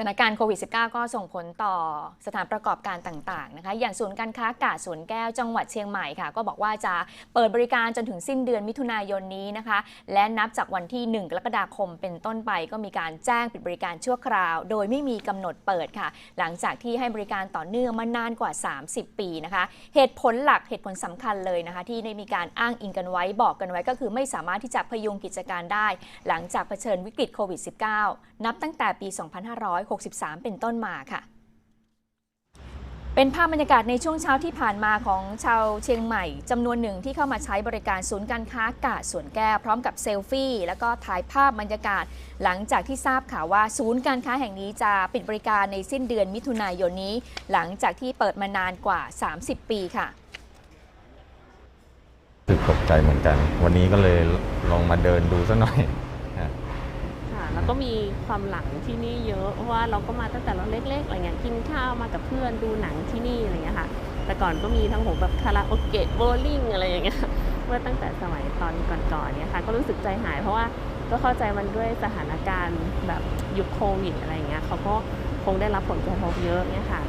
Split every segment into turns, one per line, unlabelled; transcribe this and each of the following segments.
สถานการณ์โควิด -19 ก็ส่งผลต่อสถานประกอบการต่างๆนะคะอย่างศูนย์การค้ากาดสวนแก้วจังหวัดเชียงใหม่ค่ะ ก็บอกว่าจะเปิดบริการจนถึงสิ้นเดือนมิถุนายนนี้นะคะ และนับจากวันที่ 1 กรกฎาคมเป็นต้นไป ก็มีการแจ้งปิดบริการชั่วคราว โดยไม่มีกำหนดเปิดค่ะ หลังจากที่ให้บริการต่อเนื่องมานานกว่า 30 ปีนะคะ เหตุผลหลักเหตุผลสำคัญเลยนะคะ ที่ได้มีการอ้างอิงกันไว้บอกกันไว้ก็คือไม่สามารถที่จะพยุงกิจการได้ หลังจากเผชิญวิกฤตโควิด -19 นับตั้งแต่ปี 2500 2563 เป็นต้นมาค่ะ เป็นภาพบรรยากาศในช่วงเช้าที่ผ่านมาของชาวเชียงใหม่จำนวนหนึ่งที่เข้ามาใช้บริการศูนย์การค้ากาดสวนแก้วพร้อมกับเซลฟี่ แล้วก็ถ่ายภาพบรรยากาศ หลังจากที่ทราบข่าวว่าศูนย์การค้าแห่งนี้จะปิดบริการในสิ้นเดือนมิถุนายนนี้ หลังจากที่เปิดมานานกว่า 30 ปีค่ะ
สึกตกใจเหมือนกัน วันนี้ก็เลยลองมาเดินดูสักหน่อย
แล้วก็มีความหลังที่นี่เยอะเพราะว่าเราก็มาตั้งแต่เราเล็กๆอะไรเงี้ยกินข้าวมากับเพื่อนดูหนังที่นี่อะไรเงี้ยค่ะ แต่ก่อนก็มีทั้งโหแบบคาราโอเกะโบลิ่งอะไรอย่างเงี้ยเมื่อตั้งแต่สมัยตอนก่อนๆเนี่ยค่ะ ก็รู้สึกใจหาย เพราะว่าก็เข้าใจมันด้วยสถานการณ์แบบยุคโควิดอะไรเงี้ยเขาก็คงได้รับผลกระทบเยอะเนี่ยค่ะ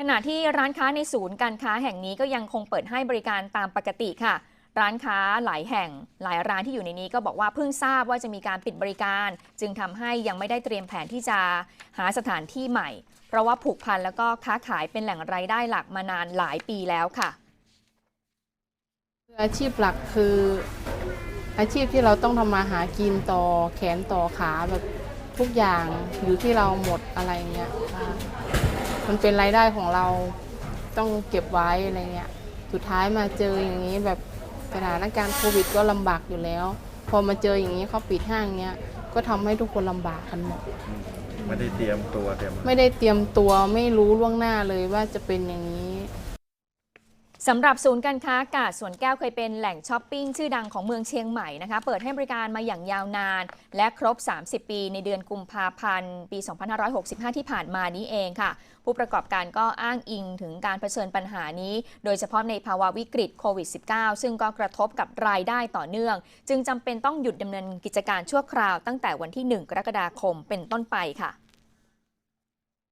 ขณะที่ร้านค้าในศูนย์การค้าแห่งนี้ก็ยังคงเปิดให้บริการตามปกติค่ะ ร้านค้าหลายแห่งหลายร้านที่อยู่ในนี้ก็บอกว่าเพิ่งทราบว่าจะมีการปิดบริการ จึงทำให้ยังไม่ได้เตรียมแผนที่จะหาสถานที่ใหม่ เพราะว่าผูกพันแล้วก็ค้าขายเป็นแหล่งรายได้หลักมานานหลายปีแล้วค่ะ
อาชีพหลักคืออาชีพที่เราต้องทำมาหากินต่อแขนต่อขาแบบทุกอย่างอยู่ที่เราหมดอะไรเงี้ยมันเป็นรายได้ของเราต้องเก็บไว้อะไรเงี้ยสุดท้ายมาเจออย่างนี้แบบ สถานการณ์โควิดก็ลำบากอยู่แล้ว พอมาเจออย่างนี้เขาปิดห้างเงี้ยก็ทำให้ทุกคนลำบากกันหมด
ไม่ได้เตรียมตัวเตรียมอะไร
ไม่ได้เตรียมตัวไม่รู้ล่วงหน้าเลยว่าจะเป็นอย่างนี้
สำหรับศูนย์การค้ากาดสวนแก้วเคยเป็นแหล่งช้อปปิ้งชื่อดังของเมืองเชียงใหม่นะคะ เปิดให้บริการมาอย่างยาวนาน และครบ 30 ปีในเดือนกุมภาพันธ์ ปี 2565 ที่ผ่านมานี้เองค่ะ ผู้ประกอบการก็อ้างอิงถึงการเผชิญปัญหานี้ โดยเฉพาะในภาวะวิกฤตโควิด -19 ซึ่งก็กระทบกับรายได้ต่อเนื่อง จึงจำเป็นต้องหยุดดำเนินกิจการชั่วคราวตั้งแต่วันที่ 1 กรกฎาคมเป็นต้นไปค่ะ